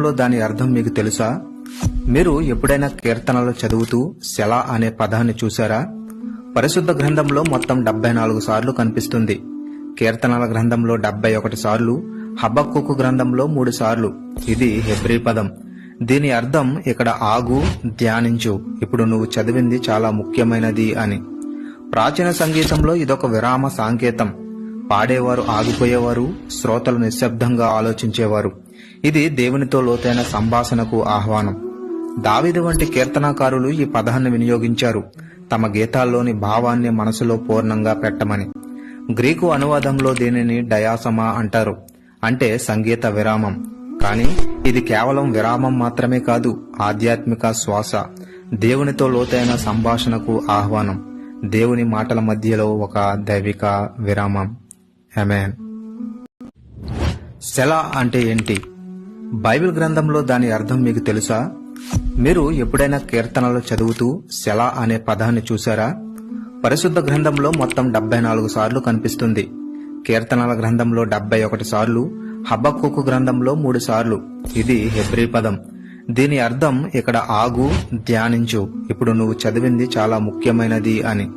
లో దాని అర్థం మీకు తెలుసా? మీరు ఎప్పుడైనా కీర్తనలు చదువుతూ శల అనే పదాన్ని చూసారా పరిశుద్ధ గ్రంథంలో మొత్తం డెబ్బై నాలుగు సార్లు కనిపిస్తుంది. కీర్తనల గ్రంథంలో డెబ్బై ఒకటి సార్లు హబక్కుకు గ్రంథంలో మూడు సార్లు. ఇది హెబ్రీ పదం. దీని అర్థం ఇక్కడ ఆగు ధ్యానించు. ఇప్పుడు నువ్వు చదివింది చాలా ముఖ్యమైనది అని. ప్రాచీన సంగీతంలో ఇదొక విరామ సాంకేతం. పాడేవారు ఆగిపోయేవారు శ్రోతలు నిశ్శబ్దంగా ఆలోచించేవారు. ఇది దేవునితో లోతైన సంభాషణకు ఆహ్వానం. దావిది వంటి కీర్తనాకారులు ఈ పదాన్ని వినియోగించారు. తమ గీతాల్లోని భావాన్ని మనసులో పూర్ణంగా పెట్టమని. గ్రీకు అనువాదంలో దీనిని డయాసమా అంటారు. అంటే సంగీత విరామం. కానీ ఇది కేవలం విరామం మాత్రమే కాదు ఆధ్యాత్మిక శ్వాస. దేవునితో లోతైన సంభాషణకు ఆహ్వానం. దేవుని మాటల మధ్యలో ఒక దైవిక విరామం. హెమెన్ శల అంటే ఏంటి? బైబిల్ గ్రంథంలో దాని అర్థం మీకు తెలుసా? మీరు ఎప్పుడైనా కీర్తనలు చదువుతూ శల అనే పదాన్ని చూసారా పరిశుద్ధ గ్రంథంలో మొత్తం డెబ్బై నాలుగు సార్లు కనిపిస్తుంది. కీర్తనల గ్రంథంలో డెబ్బై ఒకటి సార్లు హబక్కుకు గ్రంథంలో మూడు సార్లు. ఇది హెబ్రీ పదం. దీని అర్థం ఇక్కడ ఆగు ధ్యానించు. ఇప్పుడు నువ్వు చదివింది చాలా ముఖ్యమైనది అని.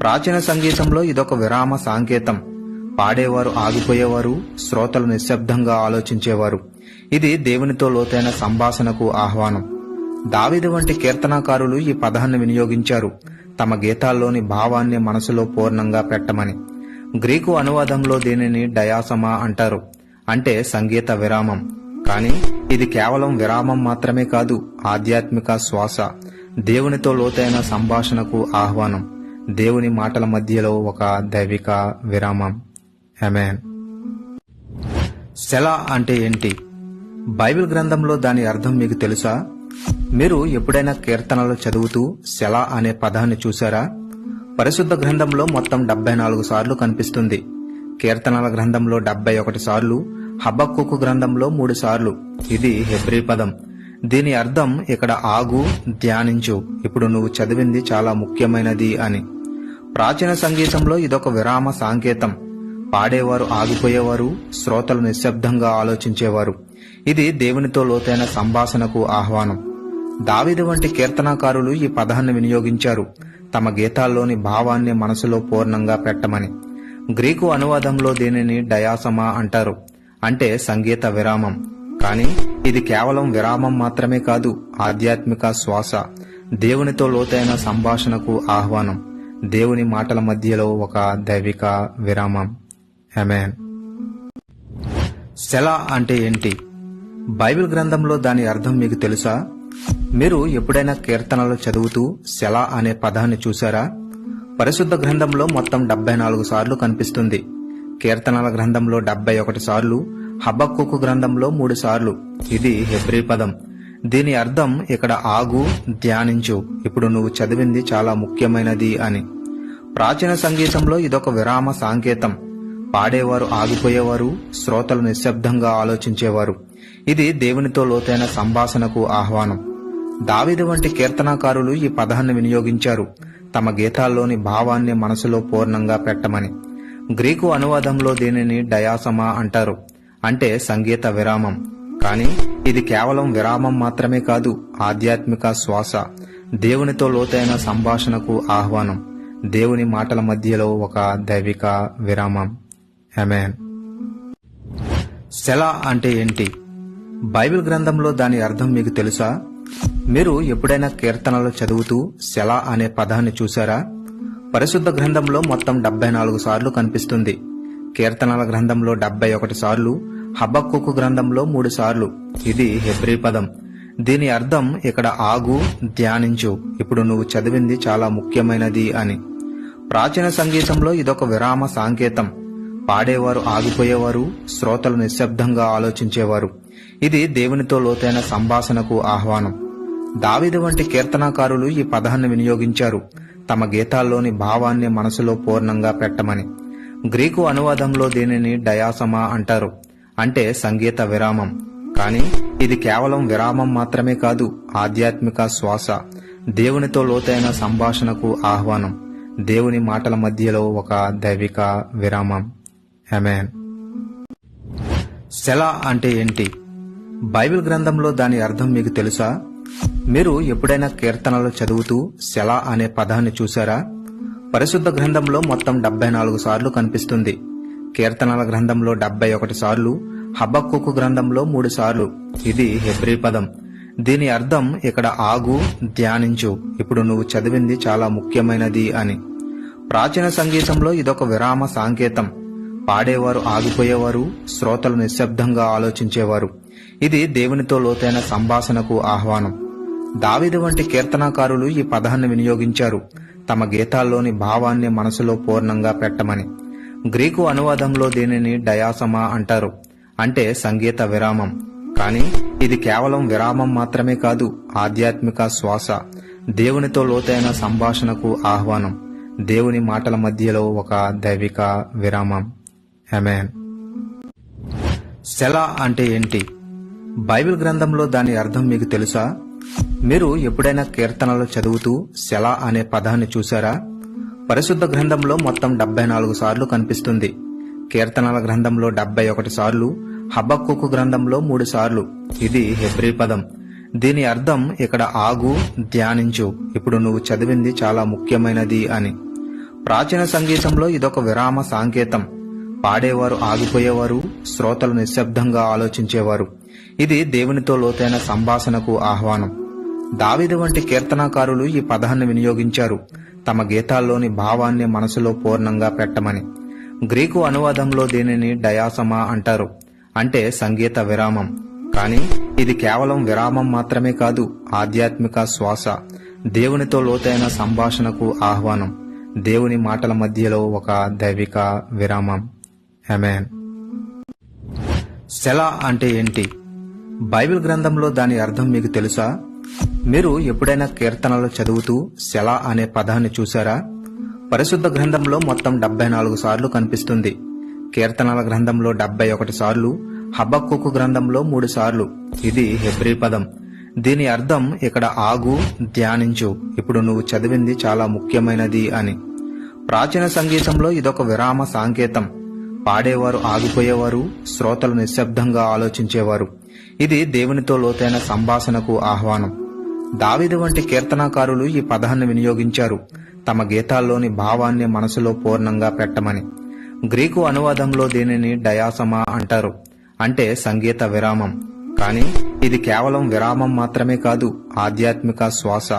ప్రాచీన సంగీతంలో ఇదొక విరామ సాంకేతం. పాడేవారు ఆగిపోయేవారు శ్రోతలు నిశ్శబ్దంగా ఆలోచించేవారు. ఇది దేవునితో లోతైన సంభాషణకు ఆహ్వానం. దావిది వంటి కీర్తనాకారులు ఈ పదాన్ని వినియోగించారు. తమ గీతాల్లోని భావాన్ని మనసులో పూర్ణంగా పెట్టమని. గ్రీకు అనువాదంలో దీనిని డయాసమా అంటారు. అంటే సంగీత విరామం. కానీ ఇది కేవలం విరామం మాత్రమే కాదు ఆధ్యాత్మిక శ్వాస. దేవునితో లోతైన సంభాషణకు ఆహ్వానం. దేవుని మాటల మధ్యలో ఒక దైవిక విరామం. హెమెన్ శల అంటే ఏంటి? బైబిల్ గ్రంథంలో దాని అర్థం మీకు తెలుసా? మీరు ఎప్పుడైనా కీర్తనలు చదువుతూ సెలా అనే పదాన్ని చూసారా పరిశుద్ధ గ్రంథంలో మొత్తం డెబ్బై నాలుగు సార్లు కనిపిస్తుంది. కీర్తనల గ్రంథంలో డెబ్బై ఒకటి సార్లు హబక్కుకు గ్రంథంలో మూడు సార్లు. ఇది హెబ్రీ పదం. దీని అర్థం ఇక్కడ ఆగు ధ్యానించు. ఇప్పుడు నువ్వు చదివింది చాలా ముఖ్యమైనది అని. ప్రాచీన సంగీతంలో ఇదొక విరామ సాంకేతం. పాడేవారు ఆగిపోయేవారు శ్రోతలు నిశ్శబ్దంగా ఆలోచించేవారు. ఇది దేవునితో లోతైన సంభాషణకు ఆహ్వానం. దావిది వంటి కీర్తనాకారులు ఈ పదాన్ని వినియోగించారు. తమ గీతాల్లోని భావాన్ని మనసులో పూర్ణంగా పెట్టమని. గ్రీకు అనువాదంలో దీనిని డయాసమా అంటారు. అంటే సంగీత విరామం. కానీ ఇది కేవలం విరామం మాత్రమే కాదు ఆధ్యాత్మిక శ్వాస. దేవునితో లోతైన సంభాషణకు ఆహ్వానం. దేవుని మాటల మధ్యలో ఒక దైవిక విరామం. హెమెన్ శల అంటే ఏంటి? బైబిల్ గ్రంథంలో దాని అర్థం మీకు తెలుసా? మీరు ఎప్పుడైనా కీర్తనలు చదువుతూ సెలా అనే పదాన్ని చూసారా పరిశుద్ధ గ్రంథంలో మొత్తం డెబ్బై నాలుగు సార్లు కనిపిస్తుంది. కీర్తనల గ్రంథంలో డెబ్బై ఒకటి సార్లు హబక్కుకు గ్రంథంలో మూడు సార్లు. ఇది హెబ్రీ పదం. దీని అర్థం ఇక్కడ ఆగు ధ్యానించు. ఇప్పుడు నువ్వు చదివింది చాలా ముఖ్యమైనది అని. ప్రాచీన సంగీతంలో ఇదొక విరామ సాంకేతం. పాడేవారు ఆగిపోయేవారు శ్రోతలు నిశ్శబ్దంగా ఆలోచించేవారు. ఇది దేవునితో లోతైన సంభాషణకు ఆహ్వానం. దావిది వంటి కీర్తనాకారులు ఈ పదాన్ని వినియోగించారు. తమ గీతాల్లోని భావాన్ని మనసులో పూర్ణంగా పెట్టమని. గ్రీకు అనువాదంలో దీనిని డయాసమా అంటారు. అంటే సంగీత విరామం. కానీ ఇది కేవలం విరామం మాత్రమే కాదు ఆధ్యాత్మిక శ్వాస. దేవునితో లోతైన సంభాషణకు ఆహ్వానం. దేవుని మాటల మధ్యలో ఒక దైవిక విరామం. హెమెన్ శల అంటే ఏంటి? బైబిల్ గ్రంథంలో దాని అర్థం మీకు తెలుసా? మీరు ఎప్పుడైనా కీర్తనలు చదువుతూ సెలా అనే పదాన్ని చూసారా పరిశుద్ధ గ్రంథంలో మొత్తం డెబ్బై నాలుగు సార్లు కనిపిస్తుంది. కీర్తనల గ్రంథంలో డెబ్బై ఒకటి సార్లు హబక్కుకు గ్రంథంలో మూడు సార్లు. ఇది హెబ్రీ పదం. దీని అర్థం ఇక్కడ ఆగు ధ్యానించు. ఇప్పుడు నువ్వు చదివింది చాలా ముఖ్యమైనది అని. ప్రాచీన సంగీతంలో ఇదొక విరామ సాంకేతం. పాడేవారు ఆగిపోయేవారు శ్రోతలు నిశ్శబ్దంగా ఆలోచించేవారు. ఇది దేవునితో లోతైన సంభాషణకు ఆహ్వానం. దావిద వంటి కీర్తనాకారులు ఈ పదాన్ని వినియోగించారు. తమ గీతాల్లోని భావాన్ని మనసులో పూర్ణంగా పెట్టమని. గ్రీకు అనువాదంలో దీనిని డయాసమా అంటారు. అంటే సంగీత విరామం. కానీ ఇది కేవలం విరామం మాత్రమే కాదు ఆధ్యాత్మిక శ్వాస. దేవునితో లోతైన సంభాషణకు ఆహ్వానం. దేవుని మాటల మధ్యలో ఒక దైవిక విరామం. హెమెన్ సెలా అంటే ఏంటి? బైబిల్ గ్రంథంలో దాని అర్థం మీకు తెలుసా? మీరు ఎప్పుడైనా కీర్తనలు చదువుతూ సెల అనే పదాన్ని చూసారా పరిశుద్ధ గ్రంథంలో మొత్తం డెబ్బై నాలుగు సార్లు కనిపిస్తుంది. కీర్తనల గ్రంథంలో డెబ్బై ఒకటి సార్లు హబక్కుకు గ్రంథంలో మూడు సార్లు. ఇది హెబ్రీ పదం. దీని అర్థం ఇక్కడ ఆగు ధ్యానించు. ఇప్పుడు నువ్వు చదివింది చాలా ముఖ్యమైనది అని. ప్రాచీన సంగీతంలో ఇదొక విరామ సాంకేతం. పాడేవారు ఆగిపోయేవారు శ్రోతలు నిశ్శబ్దంగా ఆలోచించేవారు. ఇది దేవునితో లోతైన సంభాషణకు ఆహ్వానం. దావిది వంటి కీర్తనాకారులు ఈ పదాన్ని వినియోగించారు. తమ గీతాల్లోని భావాన్ని మనసులో పూర్ణంగా పెట్టమని. గ్రీకు అనువాదంలో దీనిని డయాసమా అంటారు. అంటే సంగీత విరామం. కానీ ఇది కేవలం విరామం మాత్రమే కాదు ఆధ్యాత్మిక శ్వాస. దేవునితో లోతైన సంభాషణకు ఆహ్వానం. దేవుని మాటల మధ్యలో ఒక దైవిక విరామం. అమెన్ సెల అంటే ఏంటి బైబిల్ గ్రంథంలో దాని అర్థం మీకు తెలుసా? మీరు ఎప్పుడైనా కీర్తనలు చదువుతూ సెల అనే పదాన్ని చూసారా పరిశుద్ధ గ్రంథంలో మొత్తం డెబ్బై నాలుగు సార్లు కనిపిస్తుంది. కీర్తనల గ్రంథంలో డెబ్బై ఒకటి సార్లు హబక్కుకు గ్రంథంలో మూడు సార్లు. ఇది హెబ్రీ పదం. దీని అర్థం ఇక్కడ ఆగు ధ్యానించు. ఇప్పుడు నువ్వు చదివింది చాలా ముఖ్యమైనది అని. ప్రాచీన సంగీతంలో ఇదొక విరామ సాంకేతం. పాడేవారు ఆగిపోయేవారు శ్రోతలు నిశ్శబ్దంగా ఆలోచించేవారు. ఇది దేవునితో లోతైన సంభాషణకు ఆహ్వానం. దావిద వంటి కీర్తనాకారులు ఈ పదాన్ని వినియోగించారు. తమ గీతాల్లోని భావాన్ని మనసులో పూర్ణంగా పెట్టమని. గ్రీకు అనువాదంలో దీనిని డయాసమా అంటారు. అంటే సంగీత విరామం. కానీ ఇది కేవలం విరామం మాత్రమే కాదు ఆధ్యాత్మిక శ్వాస. దేవునితో లోతైన సంభాషణకు ఆహ్వానం. దేవుని మాటల మధ్యలో ఒక దైవిక విరామం. అమెన్ సెల అంటే ఏంటి? బైబిల్ గ్రంథంలో దాని అర్థం మీకు తెలుసా? మీరు ఎప్పుడైనా కీర్తనలు చదువుతూ సెల అనే పదాన్ని చూసారా పరిశుద్ధ గ్రంథంలో మొత్తం డెబ్బై నాలుగు సార్లు కనిపిస్తుంది. కీర్తనల గ్రంథంలో డెబ్బై ఒకటి సార్లు హబక్కుకు గ్రంథంలో మూడు సార్లు. ఇది హెబ్రీ పదం. దీని అర్థం ఇక్కడ ఆగు ధ్యానించు. ఇప్పుడు నువ్వు చదివింది చాలా ముఖ్యమైనది అని. ప్రాచీన సంగీతంలో ఇదొక విరామ సాంకేతం. పాడేవారు ఆగిపోయేవారు శ్రోతలు నిశ్శబ్దంగా ఆలోచించేవారు. ఇది దేవునితో లోతైన సంభాషణకు ఆహ్వానం. దావిది వంటి కీర్తనాకారులు ఈ పదాన్ని వినియోగించారు. తమ గీతాల్లోని భావాన్ని మనసులో పూర్ణంగా పెట్టమని. గ్రీకు అనువాదంలో దీనిని డయాసమా అంటారు. అంటే సంగీత విరామం. కానీ ఇది కేవలం విరామం మాత్రమే కాదు ఆధ్యాత్మిక శ్వాస.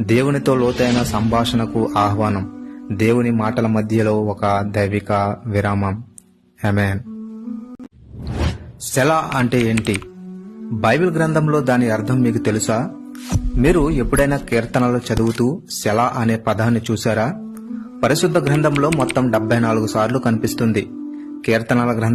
దేవునితో లోతైన సంభాషణకు ఆహ్వానం. దేవుని మాటల మధ్యలో ఒక దైవిక విరామం. అమెన్ సెల అంటే ఏంటి? బైబిల్ గ్రంథంలో దాని అర్థం మీకు తెలుసా? మీరు ఎప్పుడైనా కీర్తనలు చదువుతూ సెల అనే పదాన్ని చూసారా పరిశుద్ధ గ్రంథంలో మొత్తం డెబ్బై నాలుగు సార్లు కనిపిస్తుంది. కీర్తనల గ్రంథం